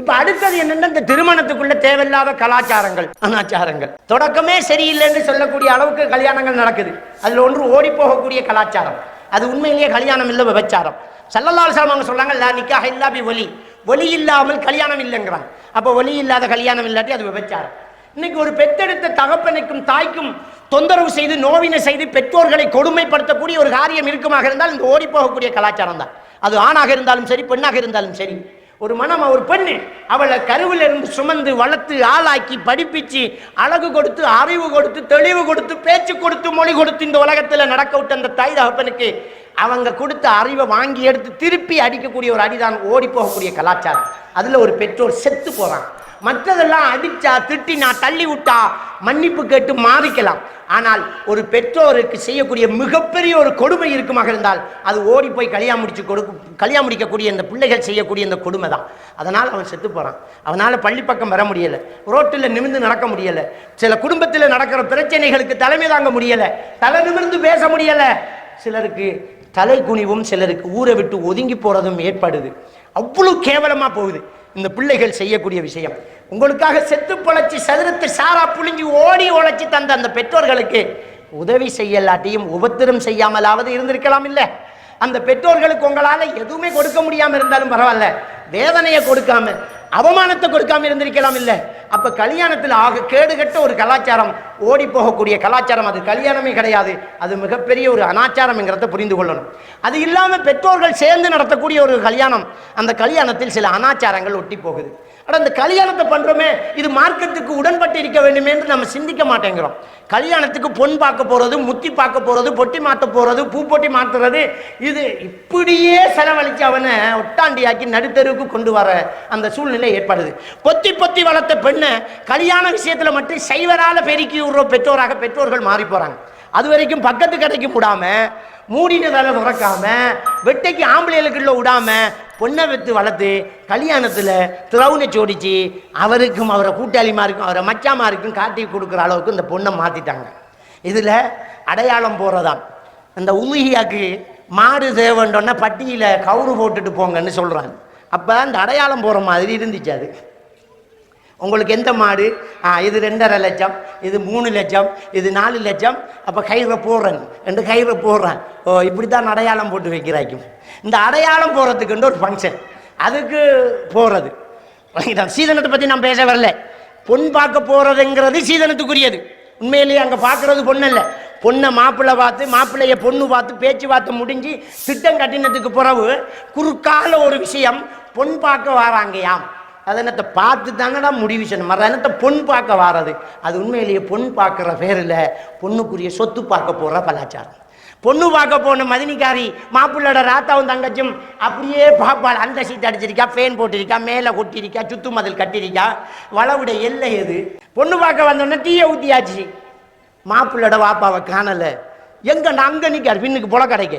இப்ப அடுத்தது என்னன்னா இந்த திருமணத்துக்குள்ள தேவையில்லாத கலாச்சாரங்கள் அனாச்சாரங்கள். தொடக்கமே சரியில்லைன்னு சொல்லக்கூடிய அளவுக்கு கல்யாணங்கள் நடக்குது. அதுல ஒன்று ஓடி போகக்கூடிய கலாச்சாரம். அது உண்மையிலேயே கல்யாணம் இல்லை விபச்சாரம். சல்லல்லால் அலைஹி அவங்க சொல்றாங்க லா நிக்கா இல்லா பி ஒலி ஒலி இல்லாமல் கல்யாணம் இல்லைங்கிறாங்க. அப்ப ஒலி இல்லாத கல்யாணம் இல்லாட்டி அது விபச்சாரம். இன்னைக்கு ஒரு பெத்தெடுத்த தகப்பனுக்கும் தாய்க்கும் தொந்தரவு செய்து நோவினை செய்து பெற்றோர்களை கொடுமைப்படுத்தக்கூடிய ஒரு காரியம் இருக்குமாக இருந்தால் இந்த ஓடி போகக்கூடிய கலாச்சாரம் தான். அது ஆணாக இருந்தாலும் சரி பெண்ணாக இருந்தாலும் சரி. ஒரு மனம் ஒரு பெண்ணு. அவளை கருவில் இருந்து சுமந்து வளர்த்து ஆளாக்கி படிப்பிச்சு அழகு கொடுத்து அறிவு கொடுத்து தெளிவு கொடுத்து பேச்சு கொடுத்து மொழி கொடுத்து இந்த உலகத்தில் நடக்க விட்ட அந்த தாய் தகப்பனுக்கு அவங்க கொடுத்த அறிவை வாங்கி எடுத்து திருப்பி அடிக்கக்கூடிய ஒரு அடிதான் ஓடி போகக்கூடிய கலாச்சாரம். அதில் ஒரு பெற்றோர் செத்து போகிறான் மற்றதெல்லாம் அடிச்சா திட்டினா தள்ளி விட்டா மன்னிப்பு கேட்டு மாறிக்கலாம். ஆனால் ஒரு பெற்றோருக்கு செய்யக்கூடிய மிகப்பெரிய ஒரு கொடுமை இருக்குமாக இருந்தால் அது ஓடி போய் கல்யாணம் முடிச்சு கொடு கல்யாணம் முடிக்கக்கூடிய இந்த பிள்ளைகள் செய்யக்கூடிய இந்த கொடுமை தான். அதனால் அவன் செத்து போகிறான் அவனால் பள்ளி பக்கம் வர முடியலை. ரோட்டில் நிமிர்ந்து நடக்க முடியலை. சில குடும்பத்தில் நடக்கிற பிரச்சனைகளுக்கு தலைமை தாங்க முடியலை. தலை நிமிர்ந்து பேச முடியலை. சிலருக்கு தலை குனிவும் சிலருக்கு ஊரை விட்டு ஒதுங்கி போகிறதும் ஏற்படுது அவ்வளோ கேவலமாக போகுது. இந்த பிள்ளைகள் செய்யக்கூடிய விஷயம். உங்களுக்காக செத்து பொழைச்சி சதுரத்து சாரா புழிஞ்சி ஓடி உழைச்சி தந்த அந்த பெற்றோர்களுக்கு உதவி செய்யலாட்டியும் உபத்திரம் செய்யாமலாவது இருந்திருக்கலாம் இல்லை. அந்த பெற்றோர்களுக்கு உங்களால எதுவுமே கொடுக்க முடியாம இருந்தாலும் பரவாயில்ல. வேதனையை கொடுக்காம அவமானத்தை கொடுக்காம இருந்திருக்கலாம் இல்லை. அப்ப கல்யாணத்தில் ஆக கேடுகட்ட ஒரு கலாச்சாரம் ஓடி போகக்கூடிய கலாச்சாரம் அது. கல்யாணமே கிடையாது. அது மிகப்பெரிய ஒரு அனாச்சாரம்ங்கிறத புரிந்து கொள்ளணும். அது இல்லாமல் பெற்றோர்கள் சேர்ந்து நடத்தக்கூடிய ஒரு கல்யாணம். அந்த கல்யாணத்தில் சில அனாச்சாரங்கள் ஒட்டி போகுது. ஆனால் இந்த கல்யாணத்தை பண்ணுறோமே இது மார்க்கத்துக்கு உடன்பட்டு இருக்க வேண்டுமே என்று நம்ம சிந்திக்க மாட்டேங்கிறோம். கல்யாணத்துக்கு பொன் பார்க்க போகிறது முத்தி பார்க்க போகிறது பொட்டி மாற்ற போகிறது பூ பொட்டி மாற்றுறது இது இப்படியே செலவழித்து அவனை ஒட்டாண்டியாக்கி நடுத்தருவுக்கு கொண்டு வர அந்த சூழ்நிலை ஏற்படுது. பொத்தி பொத்தி வளர்த்த பெண்ணை கல்யாண விஷயத்தில் மட்டும் சைவரால் பெருக்கி விடுற பெற்றோராக பெற்றோர்கள் மாறி போகிறாங்க அது வரைக்கும் பக்கத்து கடைக்கு கூடாமல் மூடின வேலை திறக்காம வெட்டைக்கு ஆம்பளைகளுக்குள்ள விடாம பொண்ணை வைத்து வளர்த்து கல்யாணத்தில் திரவுனை சோடிச்சு அவருக்கும் அவரை கூட்டாளிமாருக்கும் அவரை மச்சாமாருக்கும் காட்டி கொடுக்குற அளவுக்கு இந்த பொண்ணை மாற்றிட்டாங்க இதில் அடையாளம் போகிறதாம் அந்த உமிகியாக்கு மாடு தேவண்டோன்னா பட்டியில் கவுரு போட்டுட்டு போங்கன்னு சொல்கிறாங்க அப்போ அந்த அடையாளம் போகிற மாதிரி இருந்துச்சு அது. உங்களுக்கு எந்த மாடு? இது ரெண்டரை லட்சம் இது மூணு லட்சம் இது நாலு லட்சம். அப்போ கயிறை போடுறேன். ரெண்டு கயிறை போடுறேன். ஓ இப்படி தான் அடையாளம் போட்டு வைக்கிறாய்க்கும். இந்த அடையாளம் போடுறதுக்குன்ற ஒரு ஃபங்க்ஷன் அதுக்கு போகிறது சீதனத்தை பற்றி நான் பேச வரல. பொன் பார்க்க போகிறதுங்கிறது சீதனத்துக்குரியது. உண்மையிலேயே அங்கே பார்க்குறது பொண்ணல்ல. பொண்ணை மாப்பிள்ளை பார்த்து மாப்பிள்ளைய பொண்ணு பார்த்து பேச்சுவார்த்தை முடிஞ்சு திட்டம் கட்டினத்துக்கு பிறகு குறுக்கால ஒரு விஷயம் பொன் பார்க்க வராங்கயாம். அதனத்தை பார்த்து தாங்கடா முடிவு செய்யணும் என்னத்தை பொன் பார்க்க வாரது? அது உண்மையிலேயே பொன் பார்க்குற பேரில் பொண்ணுக்குரிய சொத்து பார்க்க போகிற கலாச்சாரம். பொண்ணு பார்க்க போன மதினிக்காரி மாப்பிள்ளோட ராத்தாவும் தங்கச்சும் அப்படியே பாப்பாள் அந்த சீட் அடிச்சிருக்கா ஃபேன் போட்டிருக்கா மேலே கொட்டிருக்கா சுத்து மதில் கட்டிருக்கா வளவுட எல்லை எது? பொண்ணு பார்க்க வந்தோடனே டீயை ஊற்றியாச்சு மாப்பிள்ளோட வாப்பாவை காணலை. எங்க அங்கே நிற்கார் பின்னுக்கு புல கிடைக்க.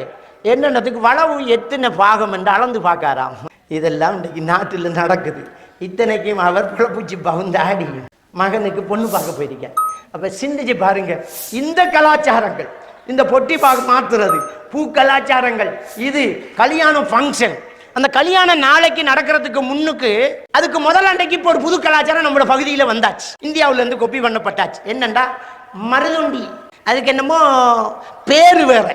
என்னென்னத்துக்கு வளவு எத்தனை பாகம் என்று அளந்து பார்க்காராம். இதெல்லாம் இன்றைக்கு நாட்டில் நடக்குது. இத்தனைக்கும் அவர் புழப்பூச்சி பவுந்தாடி. மகனுக்கு பொண்ணு பார்க்க போயிருக்கேன் அப்போ சிந்திச்சு பாருங்க. இந்த கலாச்சாரங்கள் இந்த பொட்டி பார்க்க மாத்துறது பூ கலாச்சாரங்கள் இது கல்யாணம் ஃபங்க்ஷன் அந்த கல்யாணம் நாளைக்கு நடக்கிறதுக்கு முன்னுக்கு அதுக்கு முதல் அன்றைக்கு இப்போ ஒரு புது கலாச்சாரம் நம்மளோட பகுதியில் வந்தாச்சு. இந்தியாவிலேருந்து கொப்பி பண்ணப்பட்டாச்சு. என்னண்டா? மருதுண்டி. அதுக்கு என்னமோ பேர் வேற.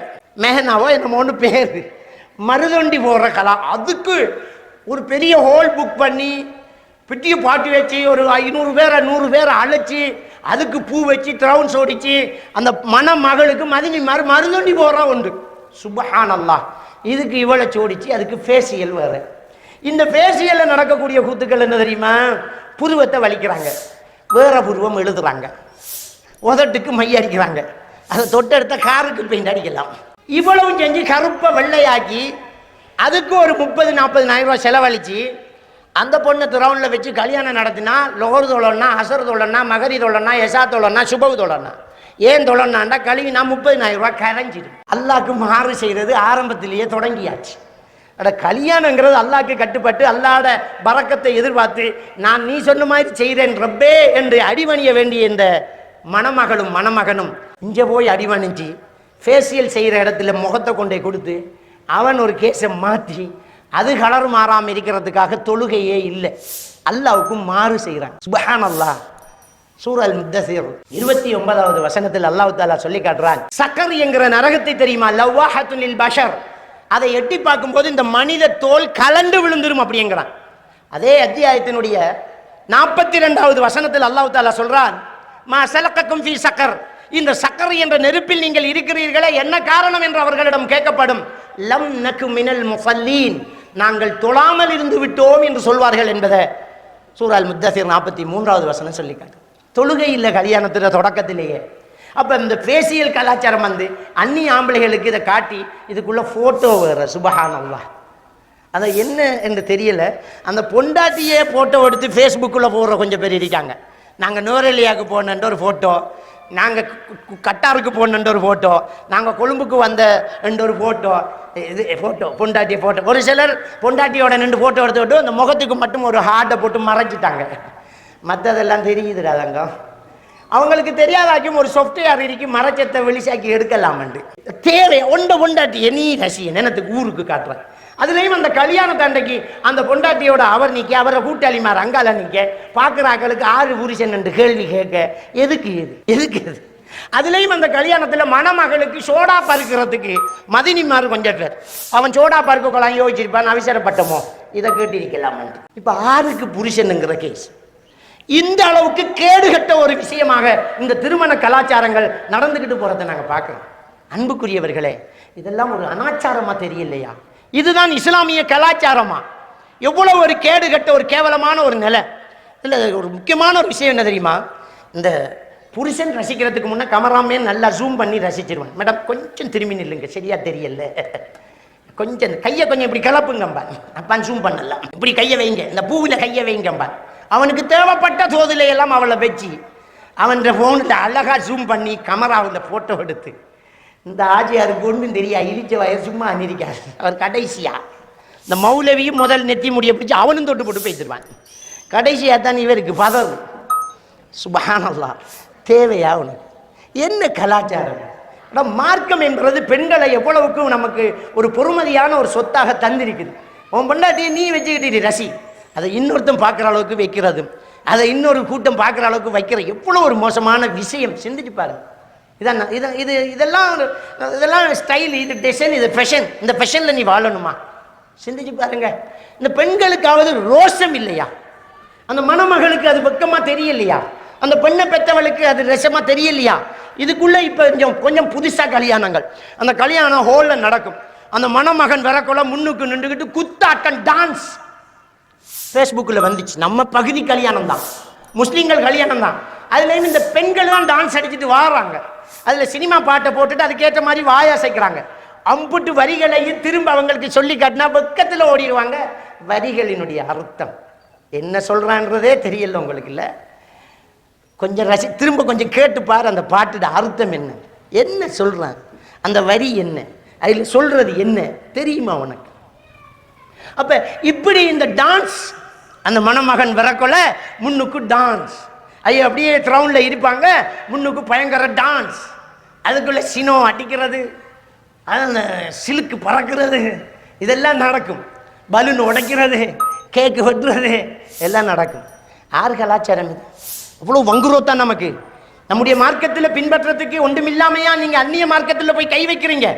மெஹனாவோ என்னமோன்னு பேரு. மருதொண்டி போடுற கலா. அதுக்கு ஒரு பெரிய ஹோல் புக் பண்ணி பிட்டியை பாட்டி வச்சு ஒரு ஐநூறு பேரை நூறு பேரை அழைச்சி அதுக்கு பூ வச்சு த்ரௌன்ஸ் ஓடிச்சு அந்த மணமகளுக்கு மதினி மறு மருதொண்டி போடுறா உண்டு சுபஹானல்லா. இதுக்கு இவளை சோடிச்சு அதுக்கு ஃபேஷியல் வேறு. இந்த ஃபேஷியலில் நடக்கக்கூடிய கூத்துக்கள் என்ன தெரியுமா? புருவத்தை வலிக்கிறாங்க. வேற புருவம் எழுதுறாங்க. உதட்டுக்கு மை அடிக்கிறாங்க. அதை தொட்டெடுத்த காருக்கு பெயிண்ட் அடிக்கலாம். இவ்வளவும் செஞ்சு கருப்பை வெள்ளையாக்கி அதுக்கு ஒரு முப்பது நாற்பதுனாயிரம் ரூபாய் செலவழித்து அந்த பொண்ணை திரௌண்டில் வச்சு கல்யாணம் நடத்தினா லோகர் தோழன்னா அசர் தோழன்னா மகரி தோழன்னா எசா தோழன்னா சுபவு தோழன்னா. ஏன் தொழனாண்டா கழுவினா முப்பதினாயிரம் ரூபா கரைஞ்சிடும் அல்லாக்கு மாறு செய்கிறது ஆரம்பத்திலேயே தொடங்கியாச்சு. அட கல்யாணங்கிறது அல்லாக்கு கட்டுப்பட்டு அல்லாட பறக்கத்தை எதிர்பார்த்து நான் நீ சொன்ன மாதிரி செய்கிறேன் ரப்பே என்று அடிவணிய வேண்டிய இந்த மணமகளும் மணமகனும் இங்கே போய் அடிவணிஞ்சு ஃபேஷியல் செய்கிற இடத்துல முகத்தை கொண்டே கொடுத்து அவன் ஒரு கேஸை மாற்றி அது கலர் மாறாமல் இருக்கிறதுக்காக தொழுகையே இல்லை. அல்லாவுக்கும் மாறு செய்கிறான் சுபஹான் அல்லாஹ் சூரல் முத்தசீர் இருபத்தி ஒன்பதாவது வசனத்தில் அல்லாஹ் தாலா சொல்லி காட்டுறான். சக்கர் என்கிற நரகத்தை தெரியுமா? லவ்வாஹத்துனில் பஷர். அதை எட்டி பார்க்கும்போது இந்த மனித தோல் கலண்டு விழுந்துரும் அப்படிங்கிறான். அதே அத்தியாயத்தினுடைய நாற்பத்தி ரெண்டாவது வசனத்தில் அல்லாஹ் தாலா சொல்றான் மா சலக்கக்கும் ஃபி சக்கர். இந்த சக்கர் என்ற நெருப்பில் நீங்கள் இருக்கிறீர்களே என்ன காரணம் என்று அவர்களிடம் கேட்கப்படும். லம் நக்கு மினல் முஃபல்லீன். நாங்கள் தொழாமல் இருந்து விட்டோம் என்று சொல்வார்கள் என்பதை சூரால் முத்தசீர் நாற்பத்தி மூன்றாவது வசனம் சொல்லி காட்டு தொழுகை இல்லை கல்யாணத்தில் தொடக்கத்திலேயே. அப்போ இந்த பேசியல் கலாச்சாரம் வந்து அந்நிய ஆம்பளைகளுக்கு இதை காட்டி இதுக்குள்ளே ஃபோட்டோ வர சுபஹானல்லாஹ் அதை என்ன என்று தெரியல. அந்த பொண்டாட்டியே ஃபோட்டோ எடுத்து ஃபேஸ்புக்கில் போடுற கொஞ்சம் பேர் இருக்காங்க. நாங்கள் நோரேலியாவுக்கு போனன்ற ஒரு ஃபோட்டோ நாங்கள் கட்டாருக்கு போனன்ற ஒரு ஃபோட்டோ நாங்கள் கொழும்புக்கு வந்த என்ற ஒரு ஃபோட்டோ இது ஃபோட்டோ பொண்டாட்டியை ஃபோட்டோ ஒரு சிலர் பொண்டாட்டியோட நின்று ஃபோட்டோ எடுத்து விட்டு அந்த முகத்துக்கு மட்டும் ஒரு ஹார்ட்டை போட்டு மறைச்சிட்டாங்க. மற்றதெல்லாம் தெரியுதுடா தங்கம். அவங்களுக்கு தெரியாதாக்கும் ஒரு சாஃப்ட்வேர் இருக்கு மரச்சத்தை வெளிச்சாக்கி எடுக்கலாமண்டு. தேவை ஒன்று பொண்டாட்டி நீ ரசிகன் எனக்கு ஊருக்கு காட்டுறேன் அதுலேயும் அந்த கல்யாணத்தை அன்றைக்கு அந்த பொண்டாட்டியோட அவர் நிற்க அவரை கூட்டாளிமார் அங்கால நிற்க பார்க்குறாக்களுக்கு ஆறு புருஷன் என்று கேள்வி கேட்க. எதுக்கு இது? எதுக்கு இது? அதுலேயும் அந்த கல்யாணத்தில் மணமகளுக்கு சோடா பருக்கிறதுக்கு மதினிமார் கொஞ்சம் பேர். அவன் சோடா பருக்க கொள்ளாம் யோசிச்சிருப்பான் அவசரப்பட்டமோ? இதை கேட்டிருக்கலாம் இப்போ ஆறுக்கு புருஷனுங்கிற கேஸ் இந்த அளவுக்கு கேடுகட்ட ஒரு விஷயமாக இந்த திருமண கலாச்சாரங்கள் நடந்துக்கிட்டு போகிறத நாங்கள் பார்க்குறோம். அன்புக்குரியவர்களே இதெல்லாம் ஒரு அனாச்சாரமாக தெரியலையா? இதுதான் இஸ்லாமிய கலாச்சாரமா? எவ்வளவு ஒரு கேடு கட்ட ஒரு கேவலமான ஒரு நிலை. இல்லை ஒரு முக்கியமான ஒரு விஷயம் என்ன தெரியுமா? இந்த புருஷன் ரசிக்கிறதுக்கு முன்னே கமராமே நல்லா ஜூம் பண்ணி ரசிச்சிருவான். மேடம் கொஞ்சம் திரும்பி நில்லுங்க. சரியா தெரியல. கொஞ்சம் இந்த கையை கொஞ்சம் இப்படி கிளப்புங்கம்பா அப்பான் ஜூம் பண்ணலாம். இப்படி கையை வைங்க. இந்த பூவில் கையை வைங்கம்பா அவனுக்கு தேவைப்பட்ட சோதிலையெல்லாம் அவளை வச்சு அவன் ஃபோனில் அழகா ஜூம் பண்ணி கமராவில் ஃபோட்டோ எடுத்து இந்த ஆஜியாருக்கு ஒன்றும் தெரியா? இடிச்ச வயர் சும்மா அன்னிருக்காரு அவர் கடைசியா. இந்த மௌலவியும் முதல் நெத்தி முடிய பிடிச்சி அவனும் தொட்டு போட்டு பேசிடுவான். கடைசியாக தான் இவருக்கு பதவு. சுபஹானல்லா. தேவையா உனக்கு? என்ன கலாச்சாரம்? அட மார்க்கம் என்பது பெண்களை எவ்வளவுக்கு நமக்கு ஒரு பொறுமதியான ஒரு சொத்தாக தந்திருக்குது. உன் பொண்டாட்டியை நீ வச்சுக்கிட்டு ரசி. அதை இன்னொருத்தன் பார்க்குற அளவுக்கு வைக்கிறது. அதை இன்னொரு கூட்டம் பார்க்குற அளவுக்கு வைக்கிற எவ்வளோ ஒரு மோசமான விஷயம். சிந்திச்சு பாருங்கள் இதான் இது இது இதெல்லாம் ஒரு இதெல்லாம் ஸ்டைல் இது டிசைன் இது ஃபெஷன் இந்த ஃபெஷனில் நீ வாழணுமா? சிந்திச்சு பாருங்க. இந்த பெண்களுக்காவது ரோஷம் இல்லையா? அந்த மணமகளுக்கு அது வெக்கமா தெரியலையா? அந்த பெண்ணை பெற்றவளுக்கு அது ரசமா தெரியலையா? இதுக்குள்ளே இப்போ கொஞ்சம் கொஞ்சம் புதுசாக கல்யாணங்கள். அந்த கல்யாணம் ஹோல்ல நடக்கும். அந்த மணமகன் வரக்குள்ள முன்னுக்கு நின்றுக்கிட்டு குத்தாட்டம் டான்ஸ் ஃபேஸ்புக்கில் வந்துச்சு. நம்ம பகுதி கல்யாணம் தான் முஸ்லீம்கள் கல்யாணம் தான் அதுலேயும் இந்த பெண்கள் தான் டான்ஸ் அடிச்சுட்டு வாடுறாங்க அதில் சினிமா பாட்டை போட்டுட்டு அதுக்கேற்ற மாதிரி வாயாசைக்கிறாங்க அம்புட்டு வரிகளையும் திரும்ப அவங்களுக்கு சொல்லி காட்டினா வெக்கத்தில் ஓடிடுவாங்க. வரிகளினுடைய அர்த்தம். என்ன சொல்றான்றதே தெரியல உங்களுக்கு இல்லை. கொஞ்சம் ரசி திரும்ப கொஞ்சம் கேட்டு பாரு அந்த பாட்டோட அர்த்தம் என்ன. என்ன சொல்றான்? அந்த வரி என்ன? அதில் சொல்றது என்ன? தெரியுமா உனக்கு? அப்ப இப்படி இந்த டான்ஸ் அந்த மணமகன் வரக்கொள்ள முன்னுக்கு டான்ஸ் ஐயோ அப்படியே த்ரௌண்டில் இருப்பாங்க. முன்னுக்கு பயங்கர டான்ஸ் அதுக்குள்ளே சினோ அடிக்கிறது. அதில் அந்த சிலுக்கு பறக்கிறது. இதெல்லாம் நடக்கும். பலூன் உடைக்கிறது. கேக்கு வெட்டுறது. எல்லாம் நடக்கும். ஆறு கலாச்சாரம் இது. அவ்வளோ வங்குரோத்தான் நமக்கு. நம்முடைய மார்க்கத்தில் பின்பற்றத்துக்கு ஒன்றுமில்லாமையா நீங்கள் அந்நிய மார்க்கத்தில் போய் கை வைக்கிறீங்க?